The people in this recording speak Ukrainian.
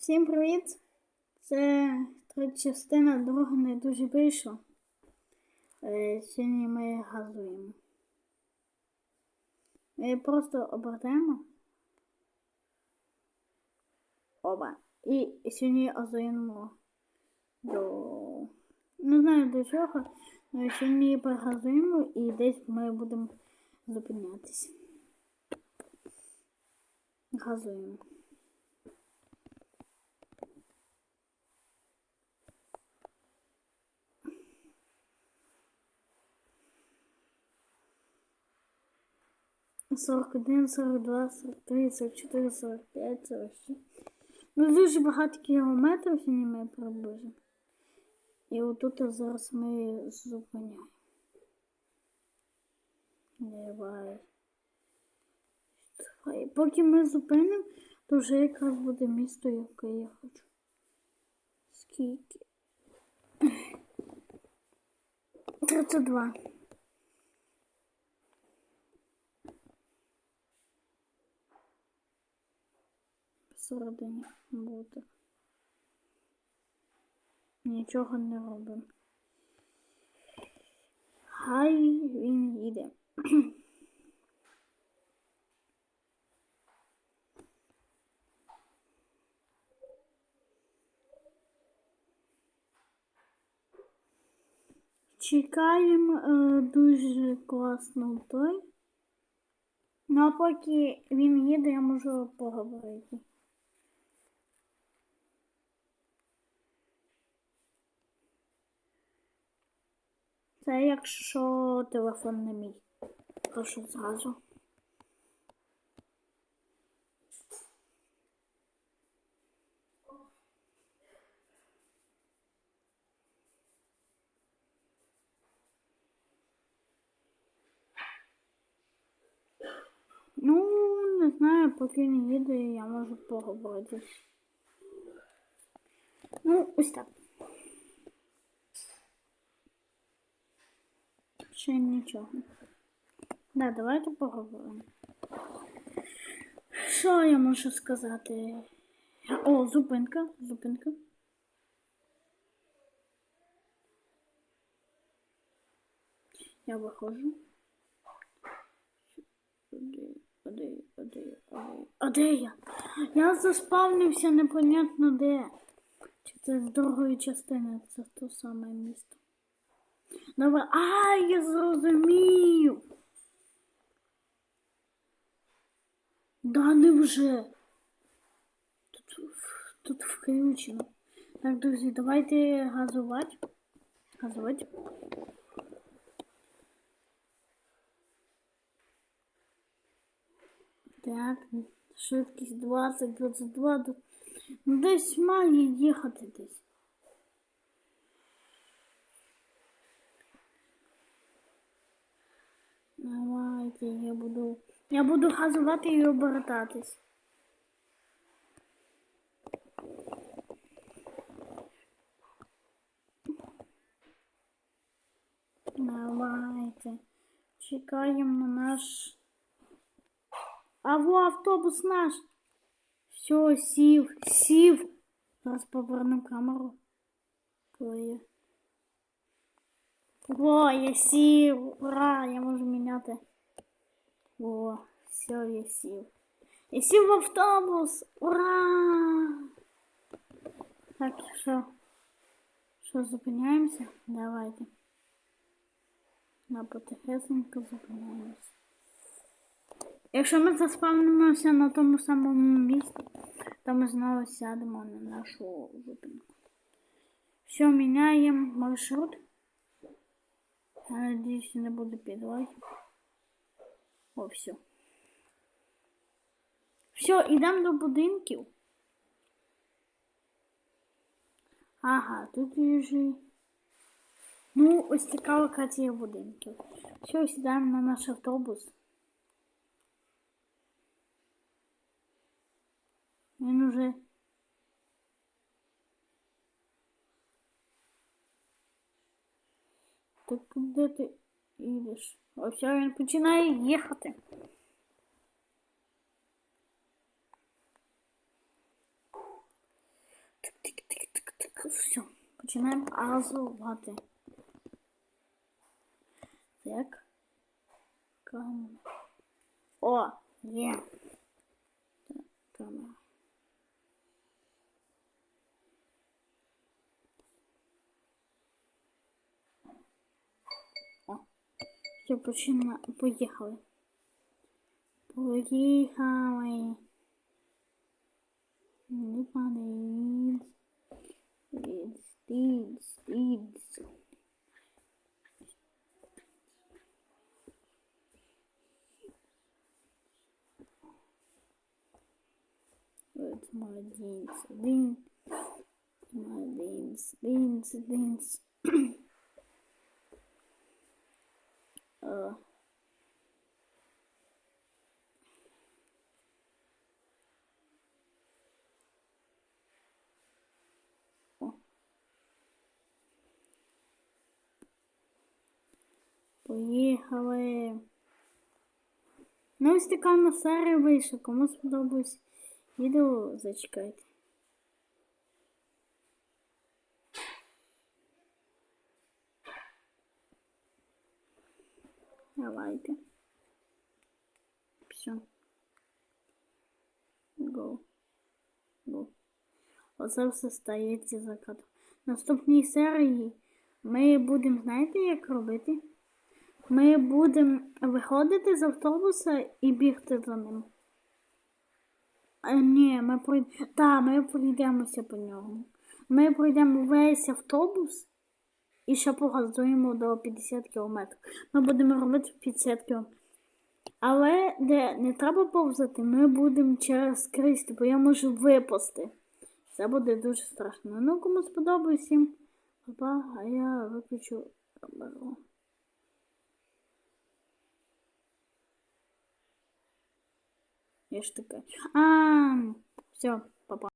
Всім привіт! Це третя частина, друга не дуже вийшла. Е, Сьогодні ми газуємо. Ми просто обертаємо. Оба. І сьогодні газуємо до. Не знаю до чого. але Сьогодні перегазуємо і десь ми будемо зупинятися. Газуємо. Сорок один, сорок два, сорок три, сорок чотири, сорок п'ять, сорок шість. Ну, дуже багато кілометрів сьогодні ми приближимо. І отут зараз ми зупиняємо. Давай. Давай. Поки ми зупинимо, то вже якраз буде місто, яке я хочу. Скільки? 32. Всередині буде. Нічого не робимо. Хай він їде. Чекаємо е, дуже класно той. Ну а поки він їде, я можу поговорити. Це якщо телефон не мій. Прошу зразу. Ну, не знаю, поки не їде, я можу поговорити. Ну, ось так. Ще нічого. Да, давайте поговоримо. Що я можу сказати? О, зупинка, зупинка. Я виходжу. А де, я? Я заспавнився непонятно де. Чи це з другої частини, це то саме місто. Давай. А, я зрозумів. Да невже. Тут, тут включено. Так, друзі, давайте газувати. Газувати. Так, швидкість 20, 22. до- Ну, десь має їхати десь. Давайте, я буду. Я буду газувати і обертатись. Давайте. Чекаємо на наш. А во автобус наш. Все, сів, сів. Зараз поверну камеру. Твоє. Во, я сів. Ура, я можу міняти. Во, все, я сів. Я сів в автобус. Ура! Так, що? Що, зупиняємося? Давайте. На потихесенько зупиняємося. Якщо ми заспавнимося на тому самому місці, то ми знову сядемо на нашу зупинку. Все, міняємо маршрут. Я надіюсь, не буду підводів. О, все. Все, йдемо до будинків. Ага, тут вже. Ну, ось цікава локація будинків. Все, сідаємо на наш автобус. Він уже. Так куди ти їдеш? Ось він починає їхати. Все, починаємо газувати. Так. Камера. О, є. Так, камера. О, все, почина... Поїхали. Поїхали. Не падай. Стиць, стиць, стиць. От молодець. Один. Молодець. Динц, динц. Е. О. Поїхали. Ну, ось така на серія вийшла. Кому сподобалось відео, зачекайте. Давайте. Все. Го. Го. Оце все стається за кадром. В наступній серії ми будемо, знаєте, як робити? Ми будемо виходити з автобуса і бігти за ним. А, ні, ми пройдемо. Так, ми пройдемося по ньому. Ми пройдемо весь автобус і ще погазуємо до 50 км. Ми будемо робити 50 км. Але де не треба повзати, ми будемо через крізь, бо я можу випасти. Це буде дуже страшно. Ну, кому сподобається всім. А я виключу камеру. Я ж таке. А, все.